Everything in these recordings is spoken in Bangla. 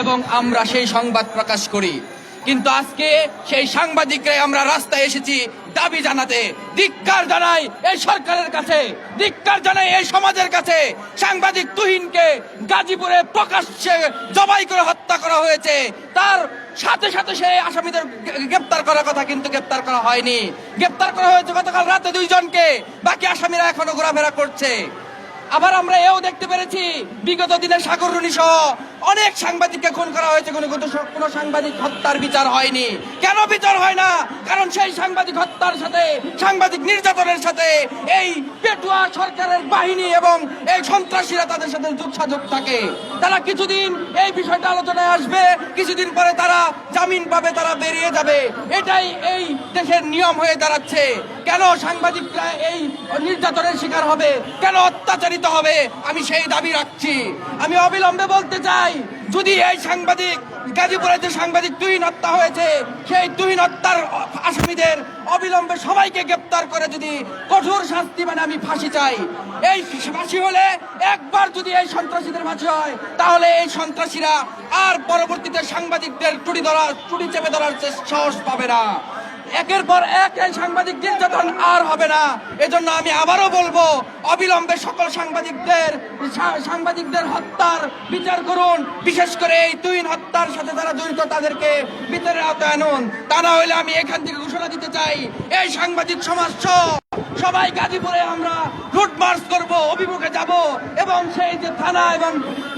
এবং আমরা সেই সংবাদ প্রকাশ করি। কিন্তু আজকে সেই সাংবাদিকরাই আমরা রাস্তায় এসেছি দাবি জানাতে। ধিক্কার জানাই এই সরকারের কাছে। ধিক্কার জানাই এই সমাজের কাছে। সাংবাদিক তুহিনকে গাজীপুরে প্রকাশ্যে জবাই করে হত্যা করা হয়েছে। তার সাথে সাথে সেই আসামিদের গ্রেপ্তার করার কথা কিন্তু গ্রেপ্তার করা হয়নি। গ্রেপ্তার করা হয়েছে গতকাল রাতে দুইজনকে। বাকি আসামিরা এখনও ঘোরাফেরা করছে। আবার আমরা এও দেখতে পেরেছি, বিগত দিনের সাগররুনি সহ অনেক সাংবাদিককে খুন করা হয়েছে, কোনো কোনো সাংবাদিক হত্যার বিচার হয়নি। কেন বিচার হয় না? কারণ সেই সাংবাদিক হত্যার সাথে, সাংবাদিক নির্যাতনের সাথে এই পেটুয়া সরকারের বাহিনী এবং এই সন্ত্রাসীরা তাদের সাথে যোগসাযোগ থাকে। তারা কিছুদিন এই বিষয়টা আলোচনায় আসবে, কিছুদিন পরে তারা জামিন পাবে, তারা বেরিয়ে যাবে। এটাই এই দেশের নিয়ম হয়ে দাঁড়াচ্ছে। কেন সাংবাদিকরা এই নির্যাতনের শিকার হবে? কেন অত্যাচারিত হবে? আমি সেই দাবি রাখছি। আমি অবিলম্বে বলতে চাই যদি এই সাংবাদিক গাজীপুরে যে সাংবাদিক তুহিন হত্যা হয়েছে, সেই তুহিন হত্যার আসামিদের অবিলম্বে সবাইকে গ্রেপ্তার করে যদি কঠোর শাস্তি মানে আমি ফাঁসি চাই। এই ফাঁসি হলে একবার যদি এই সন্ত্রাসীদের ফাঁসি হয়, তাহলে এই সন্ত্রাসীরা আর পরবর্তীতে সাংবাদিকদের টুটি ধরা টুটি চেপে ধরার সাহস পাবে না। একের পর এক এই সাংবাদিক নির্যাতন আর হবে না। এজন্য আমি আবারও বলব, অবিলম্বে সকল সাংবাদিকদের সাংবাদিকদের হত্যার বিচার করুন। বিশেষ করে এই তুইন হত্যার সাথে যারা জড়িত, তাদেরকে বিচারের আওতায় আনুন। তা না হলে আমি এখান থেকে ঘোষণা দিতে চাই, এই সাংবাদিক সমাজ সবাই গাজীপুরে আমরা রুট মার্চ করব, অভিমুখে যাব এবং সেই যে থানা এবং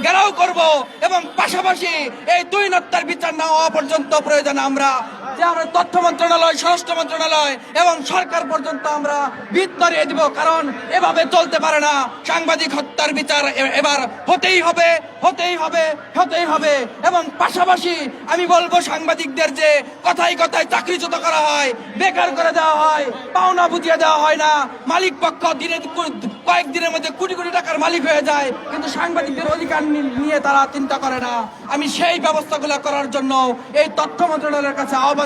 ঘেরাও করব এবং পাশাপাশি এই দুই হত্যার বিচার না হওয়া পর্যন্ত প্রয়োজন আমরা যে আমরা তথ্য মন্ত্রণালয়, স্বরাষ্ট্র মন্ত্রণালয় এবং সরকার পর্যন্ত আমরা ভিত নড়িয়ে দিব, কারণ এভাবে চলতে পারে না। সাংবাদিক হত্যার বিচার এবার হতেই হবে হতেই হবে হতেই হবে। এবং পাশাপাশি আমি বলব সাংবাদিকদের যে কথায় কথায় চাকরিচ্যুত করা হয়, বেকার করে দেওয়া হয়, পাওনা বুঝিয়ে দেওয়া হয় না। মালিক পক্ষ দিনে কয়েকদিনের মধ্যে কোটি কোটি টাকার মালিক হয়ে যায়, কিন্তু সাংবাদিকদের অধিকার নিয়ে তারা চিন্তা করে না। আমি সেই ব্যবস্থাগুলো করার জন্য এই তথ্য মন্ত্রণালয়ের কাছে আহ্বান